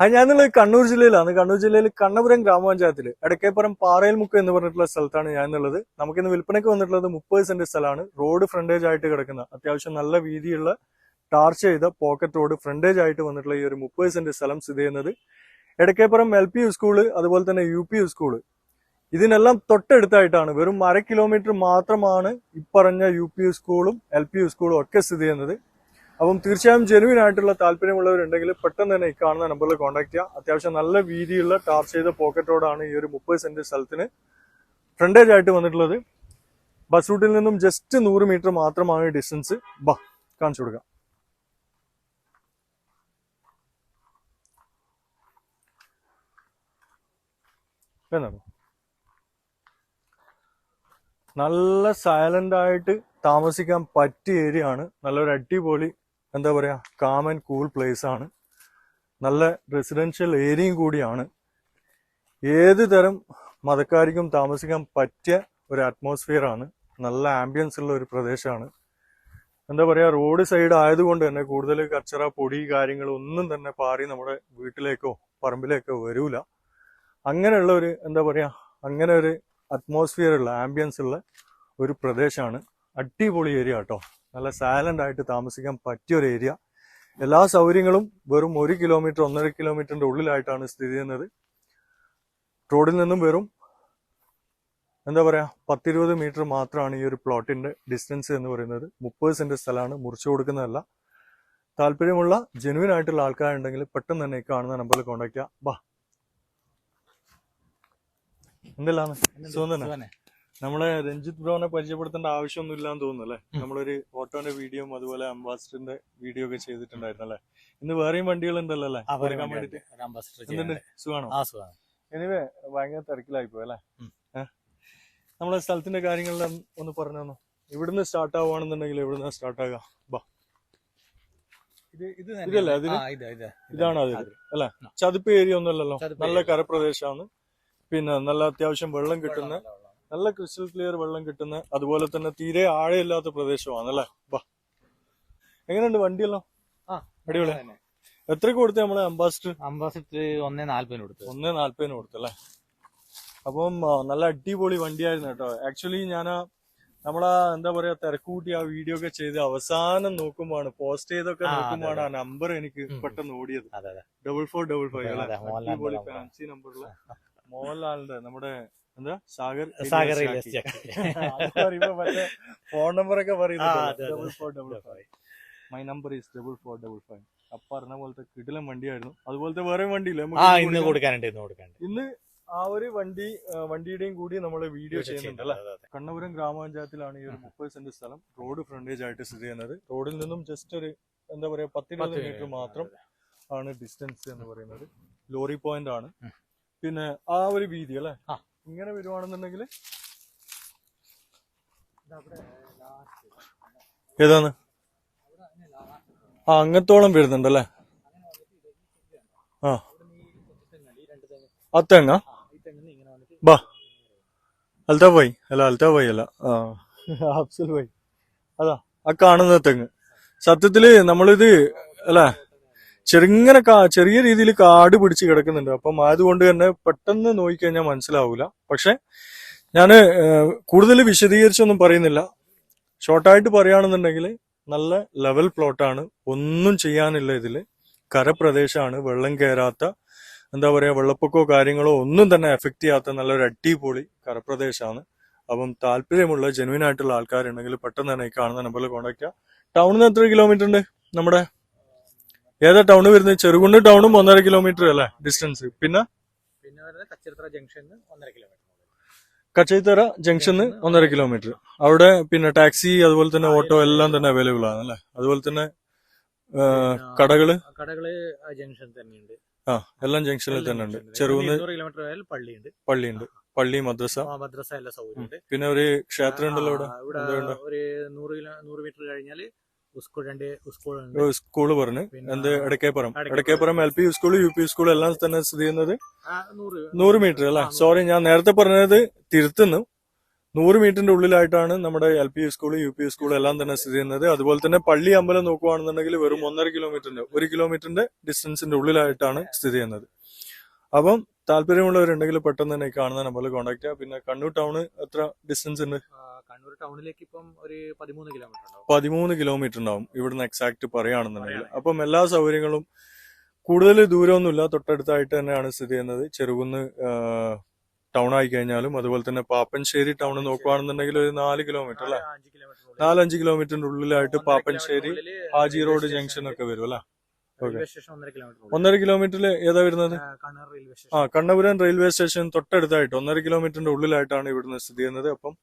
ആ ഞാനുള്ളത് കണ്ണൂർ ജില്ലയിലാണ്. കണ്ണൂർ ജില്ലയിൽ കണ്ണപുരം ഗ്രാമപഞ്ചായത്തിൽ എടക്കേപ്പുറം പാറയിൽമുക്ക് എന്ന് പറഞ്ഞിട്ടുള്ള സ്ഥലത്താണ് ഞാൻ എന്നുള്ളത് നമുക്കിന്ന് വിൽപ്പനയ്ക്ക് വന്നിട്ടുള്ളത് മുപ്പത് സെന്റ് സ്ഥലമാണ്. റോഡ് ഫ്രണ്ടേജ് ആയിട്ട് കിടക്കുന്ന അത്യാവശ്യം നല്ല വീതിയുള്ള ടാർച്ച് ചെയ്ത പോക്കറ്റ് റോഡ് ഫ്രണ്ടേജ് ആയിട്ട് വന്നിട്ടുള്ള ഈ ഒരു മുപ്പത് സെന്റ് സ്ഥലം സ്ഥിതി ചെയ്യുന്നത് Edakkeppuram L P U school അതുപോലെ തന്നെ യു പി യു സ്കൂൾ. ഇതിനെല്ലാം തൊട്ടടുത്തായിട്ടാണ് വെറും അര കിലോമീറ്റർ മാത്രമാണ് ഇപ്പറഞ്ഞ യു പി യു സ്കൂളും എൽ പി യു സ്കൂളും ഒക്കെ സ്ഥിതി ചെയ്യുന്നത്. അപ്പം തീർച്ചയായും ജെനുവിൻ ആയിട്ടുള്ള താല്പര്യമുള്ളവരുണ്ടെങ്കിൽ പെട്ടെന്ന് തന്നെ ഈ കാണുന്ന നമ്പറിൽ കോൺടാക്ട് ചെയ്യുക അത്യാവശ്യം നല്ല വീതിയുള്ള ടാർച്ച് ചെയ്ത പോക്കറ്റ് റോഡാണ് ഈ ഒരു മുപ്പത് സെന്റ് സ്ഥലത്തിന് ഫ്രണ്ടേജ് ആയിട്ട് വന്നിട്ടുള്ളത്. ബസ് റൂട്ടിൽ നിന്നും ജസ്റ്റ് നൂറ് മീറ്റർ മാത്രമാണ് ഡിസ്റ്റൻസ് ബാ കാണിച്ചു കൊടുക്കാം. നല്ല സൈലന്റ് ആയിട്ട് താമസിക്കാൻ പറ്റിയ ഏരിയ ആണ്. നല്ലൊരു അടിപൊളി എന്താ പറയുക കാം ആൻഡ് കൂൾ പ്ലേസ് ആണ്. നല്ല റെസിഡൻഷ്യൽ ഏരിയയും കൂടിയാണ്. ഏത് തരം മതക്കാർക്കും താമസിക്കാൻ പറ്റിയ ഒരു അറ്റ്മോസ്ഫിയർ ആണ്. നല്ല ആംബിയൻസ് ഉള്ള ഒരു പ്രദേശമാണ്. എന്താ പറയുക റോഡ് സൈഡ് ആയതുകൊണ്ട് തന്നെ കൂടുതൽ കച്ചറ പൊടി കാര്യങ്ങൾ ഒന്നും തന്നെ പാറി നമ്മുടെ വീട്ടിലേക്കോ പറമ്പിലേക്കോ വരൂല. അങ്ങനെയുള്ള ഒരു എന്താ പറയുക അങ്ങനെ ഒരു അറ്റ്മോസ്ഫിയർ ഉള്ള ആംബിയൻസ് ഉള്ള ഒരു പ്രദേശമാണ്. അടിപൊളി ഏരിയ കേട്ടോ നല്ല സൈലന്റ് ആയിട്ട് താമസിക്കാൻ പറ്റിയ ഒരു ഏരിയ എല്ലാ സൗകര്യങ്ങളും വെറും ഒരു കിലോമീറ്റർ ഒന്നര കിലോമീറ്ററിന്റെ ഉള്ളിലായിട്ടാണ് സ്ഥിതി ചെയ്യുന്നത്. റോഡിൽ നിന്നും വെറും എന്താ പറയാ പത്തിരുപത് മീറ്റർ മാത്രമാണ് ഈ ഒരു പ്ലോട്ടിന്റെ ഡിസ്റ്റൻസ് എന്ന് പറയുന്നത്. മുപ്പത് സെന്റ് സ്ഥലമാണ് മുറിച്ചു കൊടുക്കുന്നതല്ല. താല്പര്യമുള്ള ജെനുവിൻ ആയിട്ടുള്ള ആൾക്കാരുണ്ടെങ്കിൽ പെട്ടെന്ന് തന്നെ കാണുന്ന നമ്പറിൽ കോൺടാക്ട് ചെയ്യാം. ബാ. എന്തെല്ലാന്ന്? സുഖം തന്നെ. നമ്മളെ രഞ്ജിത്ത് ബ്രോനെ പരിചയപ്പെടുത്തേണ്ട ആവശ്യമൊന്നും ഇല്ലാന്ന് തോന്നുന്നു അല്ലേ നമ്മളൊരു ഓട്ടോന്റെ വീഡിയോ അതുപോലെ അംബാസിഡറിന്റെ വീഡിയോ ഒക്കെ ചെയ്തിട്ടുണ്ടായിരുന്നു അല്ലേ ഇന്ന് വേറെയും വണ്ടികളുണ്ടല്ലോ അല്ലേ എടുക്കാൻ വേണ്ടിട്ട്. എന്തുണ്ട്? സുഖാണോ? എനിവേ ഭയങ്കര തിരക്കിലായി പോയി അല്ലേ. നമ്മളെ സ്ഥലത്തിന്റെ കാര്യങ്ങളെല്ലാം ഒന്ന് പറഞ്ഞു തന്നു? ഇവിടുന്ന് സ്റ്റാർട്ട് ആവുകയാണെന്നുണ്ടെങ്കിൽ ഇവിടുന്ന് സ്റ്റാർട്ട് ആകാം. ബാ. ഇതല്ലേ അതിൽ ഇതാണ് അത് അല്ലെ? ചതുപ്പ് ഏരിയ ഒന്നുമല്ലല്ലോ? നല്ല കരപ്രദേശമാണ്. പിന്നെ നല്ല അത്യാവശ്യം വെള്ളം കിട്ടുന്ന നല്ല ക്രിസ്റ്റൽ ക്ലിയർ വെള്ളം കിട്ടുന്ന അതുപോലെ തന്നെ തീരെ ആഴയില്ലാത്ത പ്രദേശമാണ് അല്ലേ? ബാ എങ്ങനെയുണ്ട് വണ്ടിയെല്ലാം? അടിപൊളി. എത്ര കൊടുത്ത് നമ്മളെ അംബാസിഡർ? അംബാസിഡർ ഒന്നേ നാല്പതിന് കൊടുത്തു ഒന്നേ നാല്പതിന് കൊടുത്തു അല്ലേ? അപ്പം ആ, നല്ല അടിപൊളി വണ്ടിയായിരുന്നു കേട്ടോ. ആക്ച്വലി ഞാൻ നമ്മളാ എന്താ പറയാ തിരക്കൂട്ടി ആ വീഡിയോ ഒക്കെ ചെയ്ത് അവസാനം നോക്കുമ്പോഴാണ് പോസ്റ്റ് ചെയ്തൊക്കെ ആ, നോക്കുമ്പോഴാണ് ആ നമ്പർ എനിക്ക്. പെട്ടെന്ന് ഓടിയത്. ഡബിൾ ഫോർ ഡബിൾ ഫൈവ് അടിപൊളി ഫാൻസി നമ്പറുള്ള മോഹൻലാലിന്റെ നമ്മുടെ എന്താ? സാഗർ സാഗർ ഫോൺ നമ്പർ ഒക്കെ പറയുന്നത് my number is double four double five അപ്പ പറഞ്ഞ പോലത്തെ കിടിലൻ വണ്ടിയായിരുന്നു. അതുപോലത്തെ വേറെ വണ്ടിയില്ല? ഇന്ന് കൊടുക്കാനുണ്ട് ഇന്ന് കൊടുക്കാനുണ്ട്. ഇന്ന് ആ ഒരു വണ്ടി വണ്ടിയുടെയും കൂടി നമ്മൾ വീഡിയോ ചെയ്യുന്നുണ്ട് അല്ലെ. കണ്ണപുരം ഗ്രാമപഞ്ചായത്തിലാണ് ഈ ഒരു മുപ്പത് സെന്റ് സ്ഥലം റോഡ് ഫ്രണ്ടേജ് ആയിട്ട് സ്ഥിതി ചെയ്യുന്നത്. റോഡിൽ നിന്നും ജസ്റ്റ് ഒരു എന്താ പറയാ പത്തിരുപത് പത്ത് മീറ്റർ മാത്രം ആണ് ഡിസ്റ്റൻസ് എന്ന് പറയുന്നത്. ലോറി പോയിന്റ് ആണ്. പിന്നെ ആ ഒരു വീതി അല്ലെ. ഇങ്ങനെ വരുവാണെന്നുണ്ടെങ്കിൽ ഏതാണ്? ആ അങ്ങത്തോളം വരുന്നുണ്ടല്ലേ? ആ. ആ തെങ്ങ? ബാ. അൽത്താ പോയി. അല്ല അൽത്താ പോയി അല്ല. ആ. അഫ്സൽ പോയി. അതാ ആ കാണുന്ന തെങ്ങ്. സത്യത്തിൽ നമ്മളിത് അല്ല? ചെറുങ്ങനെ ചെറിയ രീതിയിൽ കാട് പിടിച്ച് കിടക്കുന്നുണ്ട്. അപ്പം അതുകൊണ്ട് തന്നെ പെട്ടെന്ന് നോക്കിക്കഴിഞ്ഞാൽ മനസ്സിലാവൂല. പക്ഷെ ഞാൻ കൂടുതൽ വിശദീകരിച്ചൊന്നും പറയുന്നില്ല. ഷോർട്ടായിട്ട് പറയുകയാണെന്നുണ്ടെങ്കിൽ നല്ല ലെവൽ പ്ലോട്ടാണ് ഒന്നും ചെയ്യാനില്ല ഇതിൽ കരപ്രദേശമാണ് വെള്ളം കയറാത്ത എന്താ പറയുക വെള്ളപ്പൊക്കമോ കാര്യങ്ങളോ ഒന്നും തന്നെ എഫക്ട് ചെയ്യാത്ത നല്ലൊരു അടിപൊളി കരപ്രദേശമാണ് അപ്പം താല്പര്യമുള്ള ജെനുവിനായിട്ടുള്ള ആൾക്കാരുണ്ടെങ്കിൽ പെട്ടെന്ന് തന്നെ ഈ കാണുന്ന നമ്പറിൽ കോൺടാക്ട് ടൗണിൽ നിന്ന് എത്ര കിലോമീറ്റർ ഉണ്ട് നമ്മുടെ? ഏതാ ടൗൺ വരുന്നത്? ചെറുകുണ്ട് ടൗണും ഒന്നര കിലോമീറ്റർ അല്ലേ? ഡിസ്റ്റൻസ് പിന്നെ? പിന്നെ വരുന്നത് കച്ചിരത്ര ജംഗ്ഷനിൽ ഒന്നര കിലോമീറ്റർ കച്ചൈത്തറ ജംഗ്ഷന് ഒന്നര കിലോമീറ്റർ അവിടെ പിന്നെ ടാക്സി അതുപോലെ തന്നെ ഓട്ടോ എല്ലാം തന്നെ അവൈലബിൾ ആണ് അല്ലേ? അതുപോലെ തന്നെ കടകൾ? കടകൾ ആ ജംഗ്ഷൻ തന്നെയുണ്ട്. ആ എല്ലാം ജംഗ്ഷനിൽ തന്നെ ഉണ്ട്. ചെറുകുന്ന് കിലോമീറ്റർ പള്ളിയുണ്ട്. പള്ളിയുണ്ട്. പള്ളി മദ്രസ. മദ്രസ എല്ലാ സൗകര്യം പിന്നെ ഒരു ക്ഷേത്രം ഉണ്ടല്ലോ ഇവിടെ? ഒരു നൂറ് കിലോ നൂറ് മീറ്റർ കഴിഞ്ഞാൽ സ്കൂൾ പറഞ്ഞ്. എന്ത്? Edakkeppuram. Edakkeppuram. L P school U P school എല്ലാം തന്നെ സ്ഥിതി ചെയ്യുന്നത് നൂറ്. മീറ്റർ അല്ല? സോറി ഞാൻ നേരത്തെ പറഞ്ഞത് തിരുത്തുന്നു. നൂറ് മീറ്ററിന്റെ ഉള്ളിലായിട്ടാണ് നമ്മുടെ L P school U P school എല്ലാം തന്നെ സ്ഥിതി ചെയ്യുന്നത്. അതുപോലെ തന്നെ പള്ളി അമ്പലം നോക്കുകയാണെന്നുണ്ടെങ്കിൽ വെറും ഒന്നര കിലോമീറ്ററിന്റെ ഒരു കിലോമീറ്ററിന്റെ ഡിസ്റ്റൻസിന്റെ ഉള്ളിലായിട്ടാണ് സ്ഥിതി ചെയ്യുന്നത്. അപ്പം താല്പര്യമുള്ളവരുണ്ടെങ്കിൽ പെട്ടെന്ന് തന്നെ കാണുന്ന നമ്പറിൽ കോൺടാക്ട് ചെയ്യാം പിന്നെ കണ്ണൂർ ടൗണ് എത്ര ഡിസ്റ്റൻസ് ഉണ്ട്? കണ്ണൂർ ടൗണിലേക്ക് ഇപ്പം ഒരു പതിമൂന്ന് കിലോമീറ്റർ പതിമൂന്ന് കിലോമീറ്റർ ഉണ്ടാവും. ഇവിടുന്ന് എക്സാക്ട് പറയുകയാണെന്നുണ്ടെങ്കിൽ. അപ്പം എല്ലാ സൗകര്യങ്ങളും കൂടുതൽ ദൂരമൊന്നുമില്ല. തൊട്ടടുത്തായിട്ട് തന്നെയാണ് സ്ഥിതി ചെയ്യുന്നത്. ചെറുകുന്ന് ടൗൺ ആയി കഴിഞ്ഞാലും അതുപോലെ തന്നെ പാപ്പൻശ്ശേരി ടൗൺ നോക്കുകയാണെന്നുണ്ടെങ്കിൽ ഒരു നാല് കിലോമീറ്റർ അല്ലെ? നാലഞ്ച് കിലോമീറ്ററിന്റെ ഉള്ളിലായിട്ട് പാപ്പൻശ്ശേരി ഹാജി റോഡ് ജംഗ്ഷൻ ഒക്കെ വരും അല്ലെ? ഒന്നര കിലോമീറ്ററിൽ ഏതാ വരുന്നത്? ആ കണ്ണപുരം റെയിൽവേ സ്റ്റേഷൻ തൊട്ടടുത്തായിട്ട് ഒന്നര കിലോമീറ്ററിന്റെ ഉള്ളിലായിട്ടാണ് ഇവിടുന്ന് സ്ഥിതി ചെയ്യുന്നത്. അപ്പം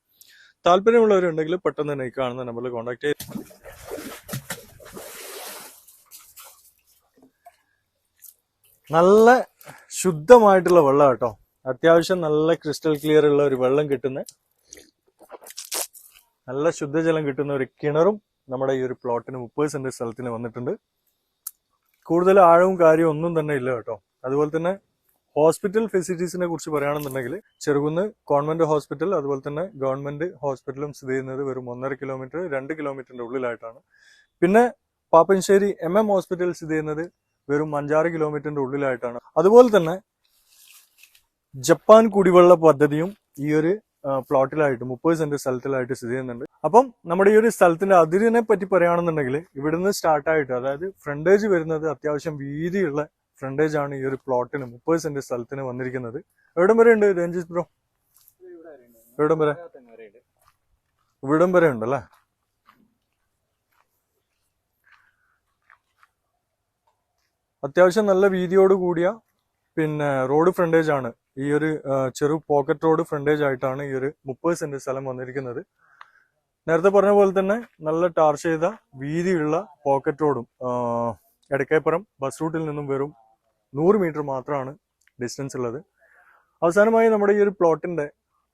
താല്പര്യമുള്ളവരുണ്ടെങ്കിൽ പെട്ടെന്ന് തന്നെ ഈ കാണുന്ന നമ്പറിൽ കോൺടാക്ട് ചെയ്യും. നല്ല ശുദ്ധമായിട്ടുള്ള വെള്ളം കേട്ടോ അത്യാവശ്യം നല്ല ക്രിസ്റ്റൽ ക്ലിയർ ഉള്ള ഒരു വെള്ളം കിട്ടുന്ന. നല്ല ശുദ്ധജലം കിട്ടുന്ന ഒരു കിണറും നമ്മുടെ ഈ ഒരു പ്ലോട്ടിന് മുപ്പത് സെന്റ് സ്ഥലത്തിന് വന്നിട്ടുണ്ട്. കൂടുതൽ ആഴവും കാര്യവും ഒന്നും തന്നെ ഇല്ല കേട്ടോ. അതുപോലെ തന്നെ ഹോസ്പിറ്റൽ ഫെസിലിറ്റീസിനെ കുറിച്ച് പറയുകയാണെന്നുണ്ടെങ്കിൽ ചെറുകുന്ന് ഗവൺമെന്റ് ഹോസ്പിറ്റൽ അതുപോലെ തന്നെ ഗവൺമെന്റ് ഹോസ്പിറ്റലും സ്ഥിതി ചെയ്യുന്നത് വെറും ഒന്നര കിലോമീറ്റർ രണ്ട് കിലോമീറ്ററിന്റെ ഉള്ളിലായിട്ടാണ്. പിന്നെ പാപ്പൻശ്ശേരി എം എം ഹോസ്പിറ്റൽ സ്ഥിതി ചെയ്യുന്നത് വെറും അഞ്ചാറ് കിലോമീറ്ററിന്റെ ഉള്ളിലായിട്ടാണ്. അതുപോലെ തന്നെ ജപ്പാൻ കുടിവെള്ള പദ്ധതിയും ഈ ഒരു പ്ലോട്ടിലായിട്ട് മുപ്പത് സെന്റ് സ്ഥലത്തിലായിട്ട് സ്ഥിതി ചെയ്യുന്നുണ്ട്. അപ്പം നമ്മുടെ ഈ ഒരു സ്ഥലത്തിന്റെ അതിരിനെ പറ്റി പറയുകയാണെന്നുണ്ടെങ്കിൽ ഇവിടുന്ന് സ്റ്റാർട്ടായിട്ട് അതായത് ഫ്രണ്ടേജ് വരുന്നത് അത്യാവശ്യം വീതിയുള്ള ഫ്രണ്ടേജ് ആണ് ഈ ഒരു പ്ലോട്ടിന് മുപ്പത് സെന്റ് സ്ഥലത്തിന് വന്നിരിക്കുന്നത്. എവിടം വരെ ഉണ്ട് രഞ്ജിത് ബ്രോ? എവിടം വരെ? ഇവിടം വരെ ഉണ്ടല്ലേ? അത്യാവശ്യം നല്ല വീതിയോട് കൂടിയ പിന്നെ റോഡ് ഫ്രണ്ടേജ് ആണ്. ഈ ഒരു ചെറു പോക്കറ്റ് റോഡ് ഫ്രണ്ടേജ് ആയിട്ടാണ് ഈ ഒരു മുപ്പത് സെന്റ് സ്ഥലം വന്നിരിക്കുന്നത്. നേരത്തെ പറഞ്ഞ പോലെ തന്നെ നല്ല ടാർ ചെയ്ത വീതിയുള്ള പോക്കറ്റ് റോഡും എടക്കേപ്പുറം ബസ് റൂട്ടിൽ നിന്നും വെറും നൂറ് മീറ്റർ മാത്രമാണ് ഡിസ്റ്റൻസ് ഉള്ളത്. അവസാനമായി നമ്മുടെ ഈ ഒരു പ്ലോട്ടിന്റെ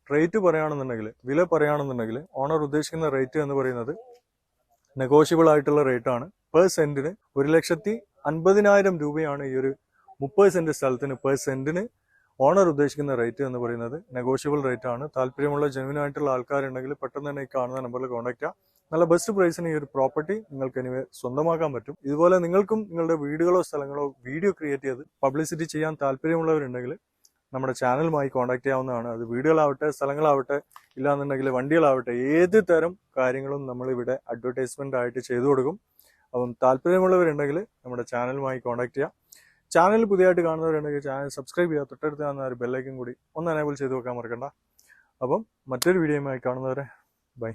റേറ്റ് പറയുകയാണെന്നുണ്ടെങ്കിൽ വില പറയുകയാണെന്നുണ്ടെങ്കിൽ ഓണർ ഉദ്ദേശിക്കുന്ന റേറ്റ് എന്ന് പറയുന്നത് നെഗോഷ്യബിൾ ആയിട്ടുള്ള റേറ്റ് ആണ്. പെർ സെന്റിന് ഒരു ലക്ഷത്തി അൻപതിനായിരം രൂപയാണ് ഈ ഒരു മുപ്പത് സെന്റ് സ്ഥലത്തിന് പെർ സെന്റിന് ഓണർ ഉദ്ദേശിക്കുന്ന റേറ്റ് എന്ന് പറയുന്നത് നെഗോഷ്യബിൾ റേറ്റ് ആണ്. താല്പര്യമുള്ള ജെന്യൂൻ ആയിട്ടുള്ള ആൾക്കാരുണ്ടെങ്കിൽ പെട്ടെന്ന് തന്നെ ഈ കാണുന്ന നമ്പറിൽ കോൺടാക്ട് ചെയ്യാം. നല്ല ബെസ്റ്റ് പ്രൈസിന് ഈ ഒരു പ്രോപ്പർട്ടി നിങ്ങൾക്ക് എനിവേ സ്വന്തമാക്കാൻ പറ്റും. ഇതുപോലെ നിങ്ങൾക്കും നിങ്ങളുടെ വീടുകളോ സ്ഥലങ്ങളോ വീഡിയോ ക്രിയേറ്റ് ചെയ്ത് പബ്ലിസിറ്റി ചെയ്യാൻ താല്പര്യമുള്ളവരുണ്ടെങ്കിൽ നമ്മുടെ ചാനലുമായി കോൺടാക്ട് ചെയ്യാവുന്നതാണ്. അത് വീടുകളാവട്ടെ സ്ഥലങ്ങളാവട്ടെ ഇല്ലാന്നുണ്ടെങ്കിൽ വണ്ടികളാവട്ടെ ഏത് തരം കാര്യങ്ങളും നമ്മളിവിടെ അഡ്വർടൈസ്മെന്റ് ആയിട്ട് ചെയ്തു കൊടുക്കും. അപ്പം താല്പര്യമുള്ളവരുണ്ടെങ്കിൽ നമ്മുടെ ചാനലുമായി കോൺടാക്ട് ചെയ്യാം. ചാനൽ പുതിയതായിട്ട് കാണുന്നവരുണ്ടെങ്കിൽ ചാനൽ സബ്സ്ക്രൈബ് ചെയ്യുക തൊട്ടടുത്ത് കാണുന്ന ഒരു ബെല്ലൈക്കും കൂടി ഒന്ന് എനേബിൾ ചെയ്ത് വെക്കാൻ മറക്കണ്ട. അപ്പം മറ്റൊരു വീഡിയോയുമായി കാണുന്നവരെ ബൈ